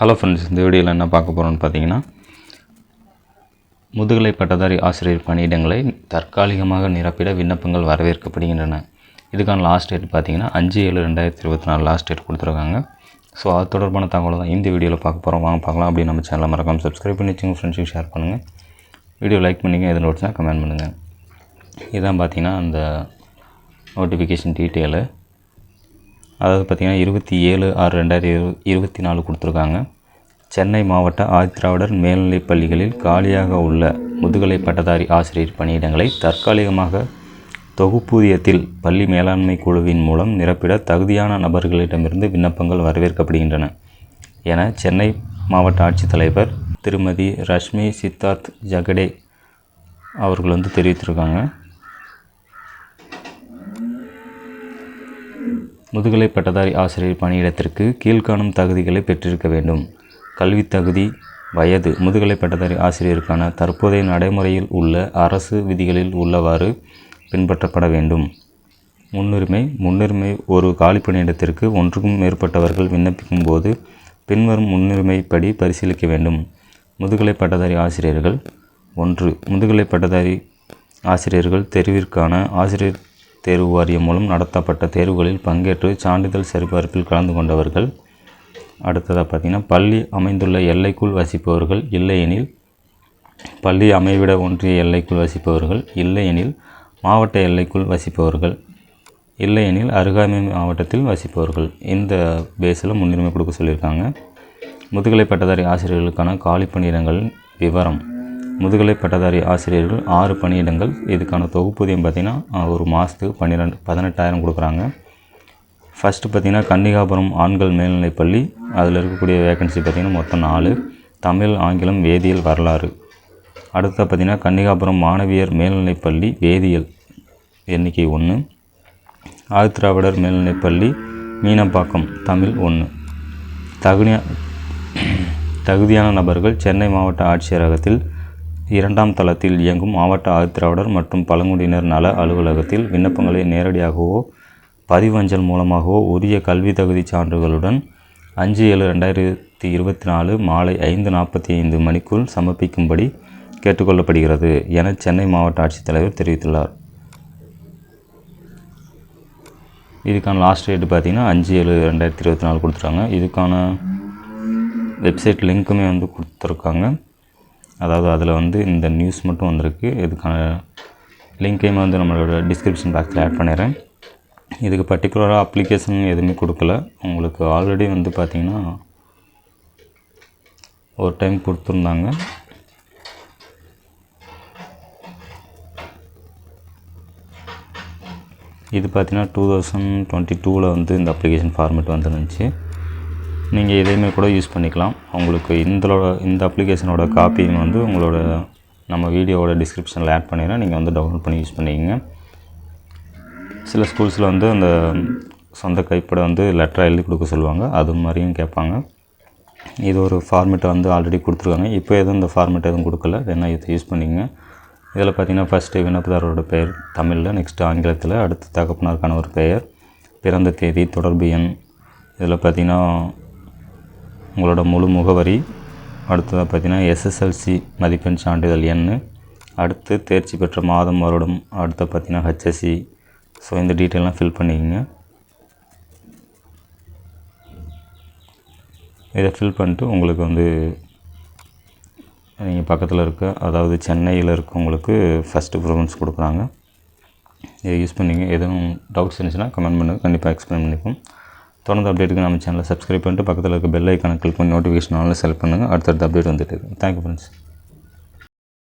Hello friends இந்த வீடியோவில் என்ன பார்க்க போகிறோம்னு பார்த்தீங்கன்னா முதுகலை பட்டதாரி ஆசிரியர் பணியிடங்களை தற்காலிகமாக நிரப்பிட விண்ணப்பங்கள் வரவேற்கப்படுகின்றன. இதுக்கான லாஸ்ட் டேட் பார்த்தீங்கன்னா அஞ்சு ஏழு ரெண்டாயிரத்தி இருபத்தி நாலு லாஸ்ட் டேட் கொடுத்துருக்காங்க. ஸோ அது தொடர்பான தகவலை தான் இந்த வீடியோவில் பார்க்க போகிறோம் வாங்க பார்க்கலாம். அப்படி நம்ம சேனலை மறக்காம சப்ஸ்கிரைப் பண்ணி வச்சுங்க ஃப்ரெண்ட்ஸுக்கு ஷேர் பண்ணுங்கள் வீடியோ லைக் பண்ணிங்க எது நோட்ஸ்னால் கமெண்ட் பண்ணுங்கள் இதான் பார்த்தீங்கன்னா அந்த நோட்டிஃபிகேஷன் டீட்டெயிலு அதாவது பார்த்திங்கன்னா இருபத்தி ஏழு ஆறு ரெண்டாயிரத்தி இரு இருபத்தி நாலு கொடுத்துருக்காங்க. சென்னை மாவட்ட ஆதிதிராவிடர் மேல்நிலைப் பள்ளிகளில் காலியாக உள்ள முதுகலை பட்டதாரி ஆசிரியர் பணியிடங்களை தற்காலிகமாக தொகுப்பூதியத்தில் பள்ளி மேலாண்மை குழுவின் மூலம் நிரப்பிட தகுதியான நபர்களிடமிருந்து விண்ணப்பங்கள் வரவேற்கப்படுகின்றன. என சென்னை மாவட்ட ஆட்சித்தலைவர் திருமதி ரஷ்மி சித்தார்த் ஜகடே அவர்கள் வந்து தெரிவித்திருக்காங்க. முதுகலை பட்டதாரி ஆசிரியர் பணியிடத்திற்கு கீழ்காணும் தகுதிகளை பெற்றிருக்க வேண்டும். கல்வித் தகுதி வயது முதுகலை பட்டதாரி ஆசிரியருக்கான தற்போதைய நடைமுறையில் உள்ள அரசு விதிகளில் உள்ளவாறு பின்பற்றப்பட வேண்டும். முன்னுரிமை முன்னுரிமை ஒரு காலி பணியிடத்திற்கு ஒன்றுக்கும் மேற்பட்டவர்கள் விண்ணப்பிக்கும் போது பின்வரும் முன்னுரிமைப்படி பரிசீலிக்க வேண்டும். முதுகலை பட்டதாரி ஆசிரியர்கள் ஒன்று முதுகலை பட்டதாரி ஆசிரியர்கள் தெரிவிற்கான ஆசிரியர் தேர்வு வாரியம் மூலம் நடத்தப்பட்ட தேர்வுகளில் பங்கேற்று சான்றிதழ் சரிபார்ப்பில் கலந்து கொண்டவர்கள். அடுத்ததாக பார்த்திங்கன்னா பள்ளி அமைந்துள்ள எல்லைக்குள் வசிப்பவர்கள் இல்லையெனில் பள்ளி அமைவிட ஒன்றிய எல்லைக்குள் வசிப்பவர்கள் இல்லையெனில் மாவட்ட எல்லைக்குள் வசிப்பவர்கள் இல்லையெனில் அருகாமை மாவட்டத்தில் வசிப்பவர்கள். இந்த பேஸில் முன்னுரிமை கொடுக்க சொல்லியிருக்காங்க. முதுகலை பட்டதாரி ஆசிரியர்களுக்கான காலிப்பணியிடங்கள் விவரம். முதுகலை பட்டதாரி ஆசிரியர்கள் ஆறு பணியிடங்கள். இதுக்கான தொகுப்பூதியம் பார்த்திங்கன்னா ஒரு மாதத்துக்கு பன்னிரெண்டு பதினெட்டாயிரம் கொடுக்குறாங்க. ஃபஸ்ட்டு பார்த்திங்கன்னா கன்னிகாபுரம் ஆண்கள் மேல்நிலைப்பள்ளி அதில் இருக்கக்கூடிய வேகன்சி பார்த்திங்கன்னா மொத்தம் நாலு. தமிழ் ஆங்கிலம் வேதியியல் வரலாறு. அடுத்த பார்த்திங்கன்னா கன்னிகாபுரம் மாணவியர் மேல்நிலைப்பள்ளி வேதியியல் எண்ணிக்கை ஒன்று ஆதிதிராவிடர் மேல்நிலைப்பள்ளி மீனம்பாக்கம் தமிழ் ஒன்று தகுதியா தகுதியான நபர்கள் சென்னை மாவட்ட ஆட்சியரகத்தில் இரண்டாம் தளத்தில் இயங்கும் மாவட்ட ஆதித்திராவிடர் மற்றும் பழங்குடியினர் நல அலுவலகத்தில் விண்ணப்பங்களை நேரடியாகவோ பதிவஞ்சல் மூலமாகவோ உரிய கல்வி தகுதி சான்றுகளுடன் அஞ்சு ஏழு ரெண்டாயிரத்தி இருபத்தி நாலு மாலை ஐந்து நாற்பத்தி ஐந்து மணிக்குள் சமர்ப்பிக்கும்படி கேட்டுக்கொள்ளப்படுகிறது என சென்னை மாவட்ட ஆட்சித்தலைவர் தெரிவித்துள்ளார். இதுக்கான லாஸ்ட் டேட் பார்த்திங்கன்னா அஞ்சு ஏழு ரெண்டாயிரத்தி இருபத்தி நாலு கொடுத்துருக்காங்க. இதுக்கான வெப்சைட் லிங்க்குமே வந்து கொடுத்துருக்காங்க. அதாவது அதில் வந்து இந்த நியூஸ் மட்டும் வந்திருக்கு. இதுக்கான லிங்க்கையும் வந்து நம்மளோட டிஸ்கிரிப்ஷன் பாக்ஸில் ஆட் பண்ணிடுறேன். இதுக்கு பர்டிகுலராக அப்ளிகேஷன் எதுவுமே கொடுக்கல. உங்களுக்கு ஆல்ரெடி வந்து பார்த்திங்கன்னா ஒரு டைம் கொடுத்துருந்தாங்க. இது பார்த்திங்கன்னா டூ தௌசண்ட் டுவெண்ட்டி டூவில் வந்து இந்த அப்ளிகேஷன் ஃபார்மேட் வந்துருந்துச்சு. நீங்கள் எதையுமே கூட யூஸ் பண்ணிக்கலாம். உங்களுக்கு இந்தளோட இந்த அப்ளிகேஷனோட காப்பியும் வந்து உங்களோட நம்ம வீடியோவோட டிஸ்கிரிப்ஷனில் ஆட் பண்ணிடுறேன். நீங்கள் வந்து டவுன்லோட் பண்ணி யூஸ் பண்ணிக்கங்க. சில ஸ்கூல்ஸில் வந்து அந்த சொந்த கைப்பட வந்து லெட்டராக எழுதி கொடுக்க சொல்லுவாங்க. அது மாதிரியும் கேட்பாங்க. இது ஒரு ஃபார்மேட்டை வந்து ஆல்ரெடி கொடுத்துருக்காங்க. இப்போ எதுவும் இந்த ஃபார்மேட் எதுவும் கொடுக்கல. வேணால் இதை யூஸ் பண்ணிங்க இதில் பார்த்தீங்கன்னா ஃபஸ்ட்டு விண்ணப்பதாரரோட பெயர் தமிழில் நெக்ஸ்ட்டு ஆங்கிலத்தில் அடுத்து தகப்பனாருக்கான ஒரு பெயர் பிறந்த தேதி தொடர்பு எண். இதில் பார்த்தீங்கன்னா உங்களோட முழு முகவரி. அடுத்ததாக பார்த்தீங்கன்னா எஸ்எஸ்எல்சி மதிப்பெண் சான்றிதழ் எண். அடுத்து தேர்ச்சி பெற்ற மாதம் வருடம். அடுத்து பார்த்தீங்கன்னா ஹெச்எஸ்சி ஸோ இந்த டீட்டெயிலாம் ஃபில் பண்ணிக்கோங்க. இதை ஃபில் பண்ணிட்டு உங்களுக்கு வந்து நீங்கள் பக்கத்தில் இருக்க அதாவது சென்னையில் இருக்கவங்களுக்கு ஃபஸ்ட்டு ப்ரிஃபரன்ஸ் கொடுக்குறாங்க. இதை யூஸ் பண்ணிங்க எதுவும் டவுட்ஸ் இருந்துச்சுன்னா கமெண்ட் பண்ணுங்கள் கண்டிப்பாக எக்ஸ்பிளைன் பண்ணிப்போம். தொடர்ந்து அப்டேட்டுக்கு நம்ம சேனலை சப்ஸ்கிரைப் பண்ணிட்டு பக்கத்தில் இருக்க பெல் ஐக்கானை கிளிக் பண்ணி நோட்டிஃபிகேஷன் ஆனில் செலக்ட் பண்ணுங்கள் அடுத்தடுத்த அப்டேட் வந்துட்டு தேங்க்யூ ஃப்ரெண்ட்ஸ்